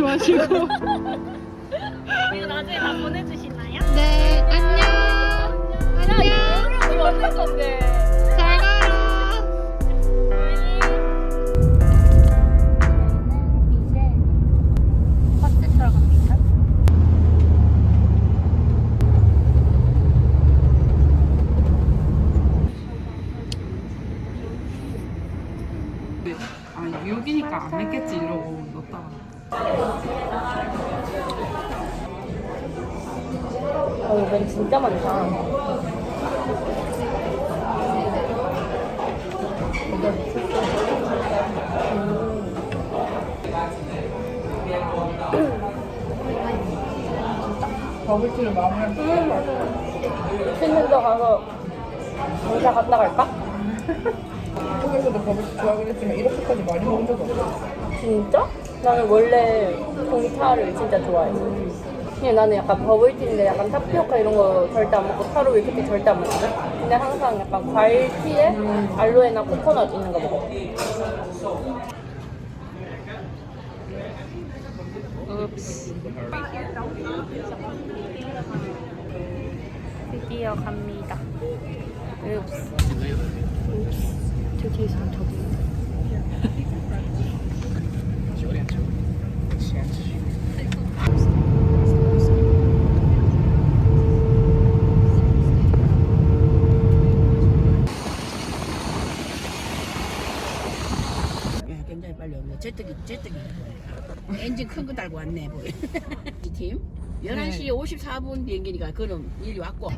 마시고. 이거 나중에 다 보내주시나요? 네, 안녕. 안녕. 이거 어쩔 건데. 잘 가라. 아 뉴욕이니까 안 맵겠지 이러고 넣었다가 어, 이건 진짜 많다. 버블티를 마무리 핀랜드 가서 공사 갔다 갈까? 한국에서도 버블티 좋아하긴 했지만 이렇게까지 많이 먹은 적 없어 진짜? 나는 원래 공차를 진짜 좋아해. 그냥 나는 약간 버블티인데 약간 타피오카 이런 거 절대 안 먹고 타로 이렇게 절대 안 먹거든? 근데 항상 약간 과일 티에 알로에나 코코넛 있는 거 먹어. 드디어 갑니다. 읍스. 읍스. 드디어 저기. 예, 굉장히 제뜨기, 제뜨기. 엔진 큰 거 달고 왔네, 보여. 이 팀? 11시 54분 비행기니까 그럼 일이 왔고.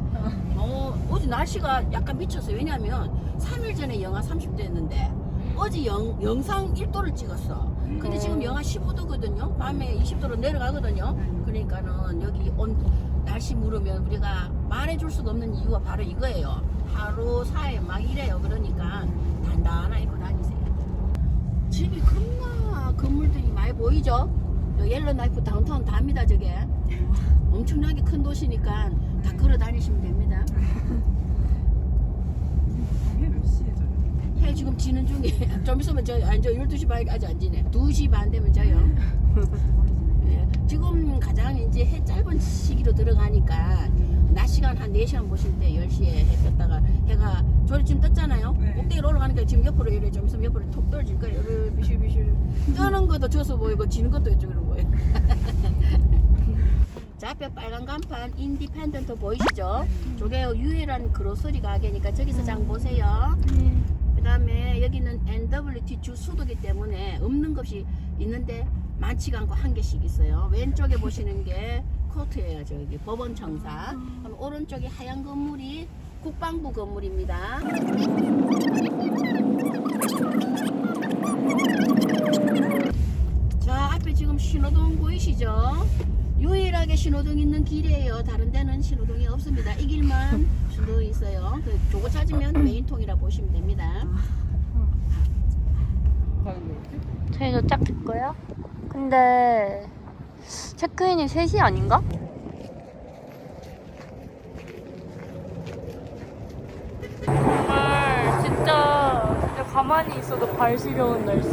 어, 어제 날씨가 약간 미쳤어요. 왜냐면 3일 전에 영하 30도였는데 어제 영, 영상 1도를 찍었어. 근데 지금 영하 15도거든요. 밤에 20도로 내려가거든요. 그러니까는 여기 온 날씨 물으면 우리가 말해줄 수가 없는 이유가 바로 이거예요. 하루 사이 막 이래요. 그러니까 단단하게 입고 다니세요. 집이 겁나 건물들이 많이 보이죠? 저 옐로나이프 다운타운 답니다 저게. 엄청나게 큰 도시니까 다 걸어 다니시면 됩니다. 해몇 시에 져요? 해 지금 지는 중에 좀 있으면 져요. 아니 저 12시 반 아직 안 지네. 2시 반 되면 져요. 예, 지금 가장 이제 해 짧은 시기로 들어가니까 낮 시간 한 4시간 보실 때 10시에 해 떴다가 해가 저리 지금 떴잖아요 네. 꼭대기로 올라가니까 지금 옆으로 이래 좀 있으면 옆으로 톡 떨어질 거예요 이래 비실비실 뜨는 것도 저서 보이고 지는 것도 이쪽으로 보여요 자 앞에 빨간 간판 인디펜던트 보이시죠? 저게 유일한 그로서리 가게니까 저기서 장 보세요 그 다음에 여기는 NWT 주 수도기 때문에 없는 것이 있는데 많지가 않고 한 개씩 있어요. 왼쪽에 보시는 게 코트예요. 저기 법원 청사. 그럼 오른쪽에 하얀 건물이 국방부 건물입니다. 자 앞에 지금 신호등 보이시죠? 유일하게 신호등 있는 길이에요. 다른 데는 신호등이 없습니다. 이 길만 신호등이 있어요. 그 저거 찾으면 메인통이라 보시면 됩니다. 저희 도착 됐고요. 근데 체크인이 3시 아닌가? 정말 진짜 그냥 가만히 있어도 발 시려운 날씨.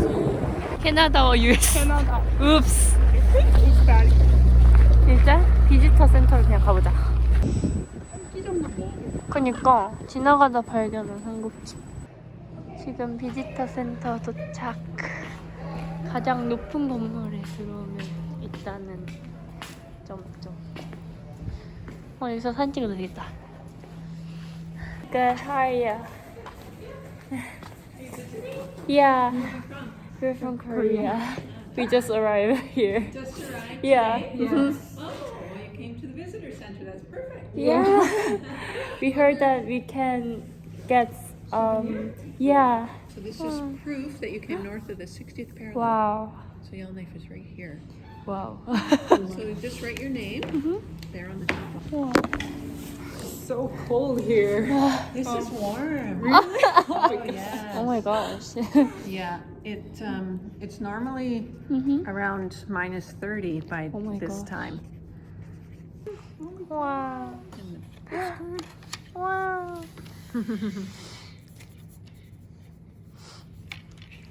캐나다와 US. 캐나다. 읍스. 진짜? 비지터 센터를 그냥 가보자. 그니까 지나가다 발견한 한국집. 지금 비지터 센터 도착. 가장 높은 건물에 들어오면 있다는 점점. 어, 여기서 사진 찍어도 되겠다. Good, how are you? Yeah, we're from Korea. We just arrived here. Just arrived Yeah. today? mhm. Oh, well, you came to the visitor center. That's perfect. Yeah. we heard that we can get um yeah. So this is proof that you came north of the 60th parallel. Wow. So Yellowknife is right here. Wow. So just write your name Mhm. there on the top. So cold here This is warm. Really? oh yeah. oh my gosh. Yeah. It um it's normally Mhm. around minus 30 by Oh my this gosh. time. wow. Wow.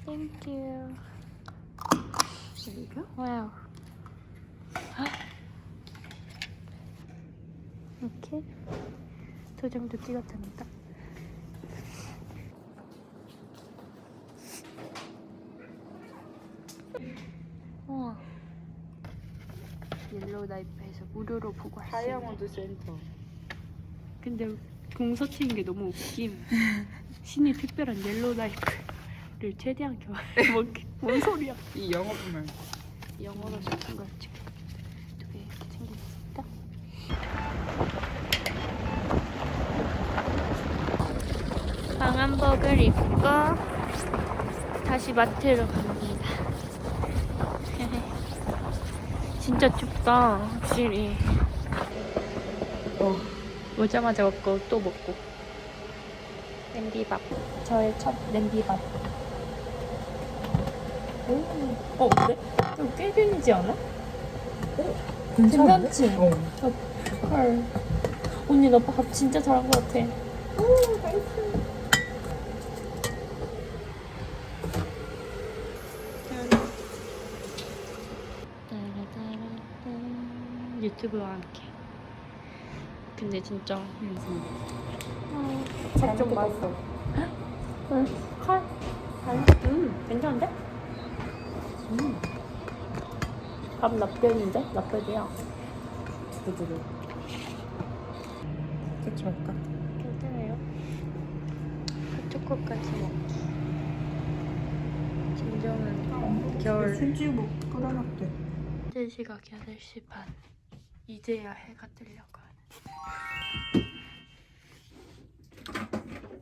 Thank you. There you go. 와 이렇게 도장도 찍었답니다. 우와. 옐로우 나이프에서 무료로 보고 왔어요. 다이아몬드 센터. 근데 공서 치는 게 너무 웃김. 신이 특별한 옐로우 나이프를 최대한 교환해 먹게. 뭔 소리야? 이 영어 보면 영어로 적힌 걸지 방한복을 입고 다시 마트로 갑니다. 진짜 춥다, 확실히. 어, 오자마자 먹고 또 먹고. 냄비밥. 저의 첫 냄비밥. 오, 어, 어때? 좀꽤 되지 않아? 괜찮지? 어. 헐. 언니 너 밥 진짜 잘한 것 같아. 유튜브와 함께. 근데 진짜 좀 봤어. 응, 칼. 잘. 음, 괜찮은데? 음. 밥 납변인데? 납변이야. 두두두. 그치 말까? 괜찮아요. 초코까지 먹기. 진정한 겨울. 손찌고 끓여놨대. 3시각 8시 반. 이제야 해가 뜨려고 하는.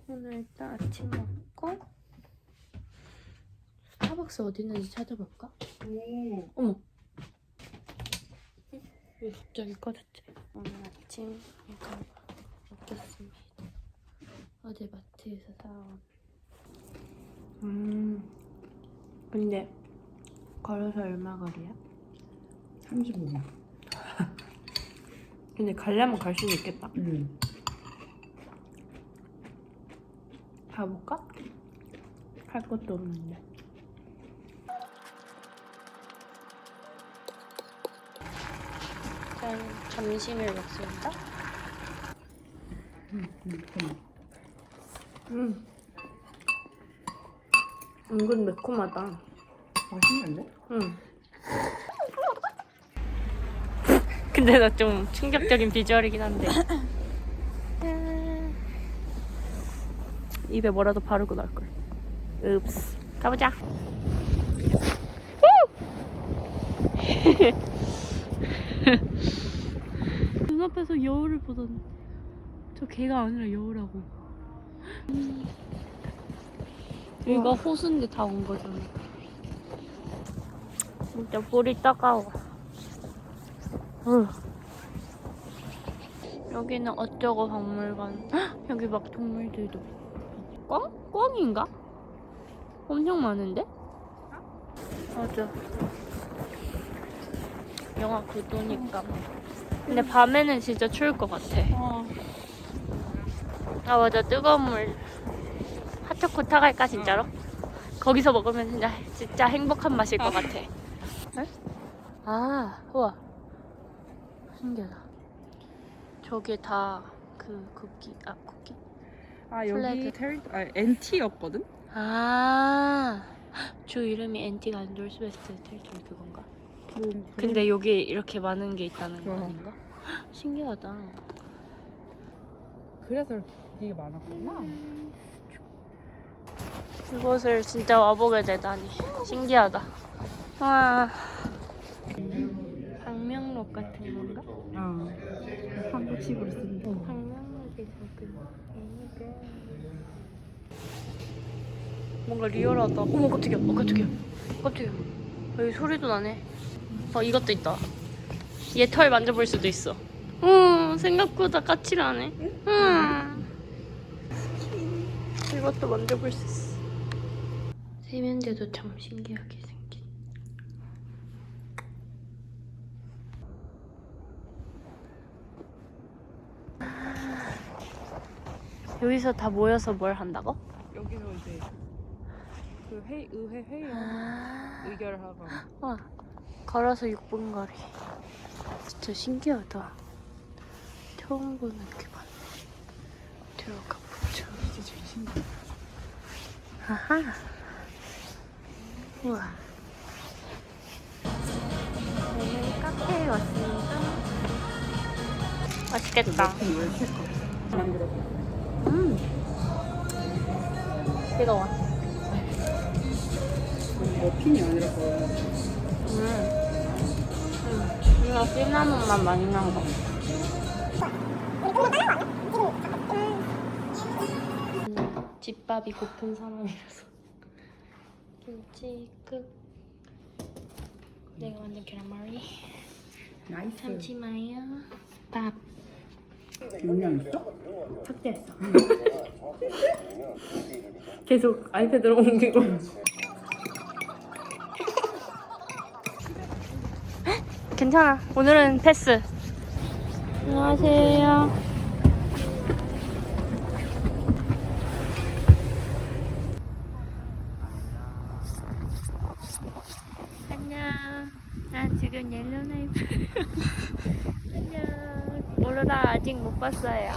오늘 일단 아침 먹고 스타벅스 어디 있는지 찾아볼까? 오. 어머. 왜 갑자기 꺼졌지? 오늘 아침 이거 먹겠습니다. 어제 마트에서 사온. 음. 근데 걸어서 얼마 거리야? 35분. 근데 가려면 갈 수는 있겠다. 응. 가볼까? 할 것도 없는데. 짠, 점심을 먹습니다. 응, 응, 응. 음. 은근 매콤하다. 맛있는데? 응. 근데 나 좀 충격적인 비주얼이긴 한데. 입에 뭐라도 바르고 나올 걸. 읍스. 가보자. 눈앞에서 여우를 보던 저 개가 아니라 여우라고. 여기가 호수인데 다 온 거잖아. 진짜 물이 따가워. 으. 여기는 어쩌고 박물관. 헉, 여기 막 동물들도. 꽝? 꽝인가? 엄청 많은데? 맞아. 영하 9도니까. 근데 밤에는 진짜 추울 것 같아. 아 맞아 뜨거운 물 핫초코 타갈까 진짜로? 거기서 먹으면 진짜 진짜 행복한 맛일 것 같아. 응? 아 우와 신기하다. 저게 다그 쿠키 아 쿠키 아 플래그. 테리 아 NT였거든? 아 주 이름이 엔티가 안돌스베스트 테리토리 그건가? 뭐 근데 여기 이렇게 많은 게 있다는 거 어. 아닌가? 신기하다. 그래서 되게 많았구나. 이곳을 진짜 와보게 되다니 신기하다. 와. 방명록 같은 건가? 어. 한국식으로 쓴 거. 방명록이 작은. 뭔가 리얼하다. 어머 깜짝이야. 어 깜짝이야. 깜짝이야. 여기 소리도 나네. 어 이것도 있다. 얘 털 만져볼 수도 있어. 응 생각보다 까칠하네. 응. 이것도 만져볼 수 있어. 세면대도 참 신기하게 생긴. 여기서 다 모여서 뭘 한다고? 여기서 이제 그 회, 의회 회의 아, 의결하고 와, 걸어서 6분 거리. 진짜 신기하다. 처음 보는 게 많네. 들어가 보자. 진짜 제일 신기해. 아하. 우와. 저는 카페에 왔습니다. 맛있겠다. 음. 뜨거워. 머핀이 아니라 그 음. 음. 이거 시나몬만 많이 난 거. 음, 집밥이 고픈 사람이라서 김치 끝. 내가 만든 계란말이. 나이스. 참치 마요. 밥. 용량 있어? 삭제했어. 계속 아이패드로 옮기고. 괜찮아. 오늘은 패스. 안녕하세요. 안녕. 난 지금 옐로나이프. 아직 못 봤어요.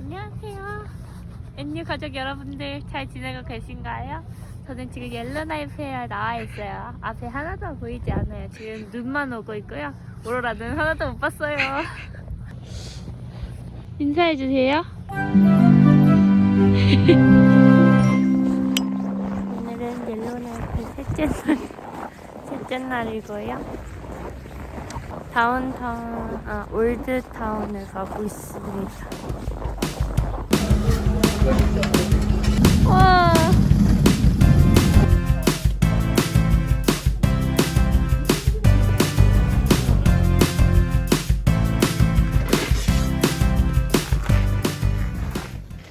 안녕하세요. 앤뉴 가족 여러분들 잘 지내고 계신가요? 저는 지금 옐로나이프에 나와 있어요. 앞에 하나도 보이지 않아요. 지금 눈만 오고 있고요. 오로라 눈 하나도 못 봤어요. 인사해주세요. 오늘은 옐로나이프 셋째 날, 셋째 날이고요. 다운타운, 아, 올드타운을 가고 있습니다. 와,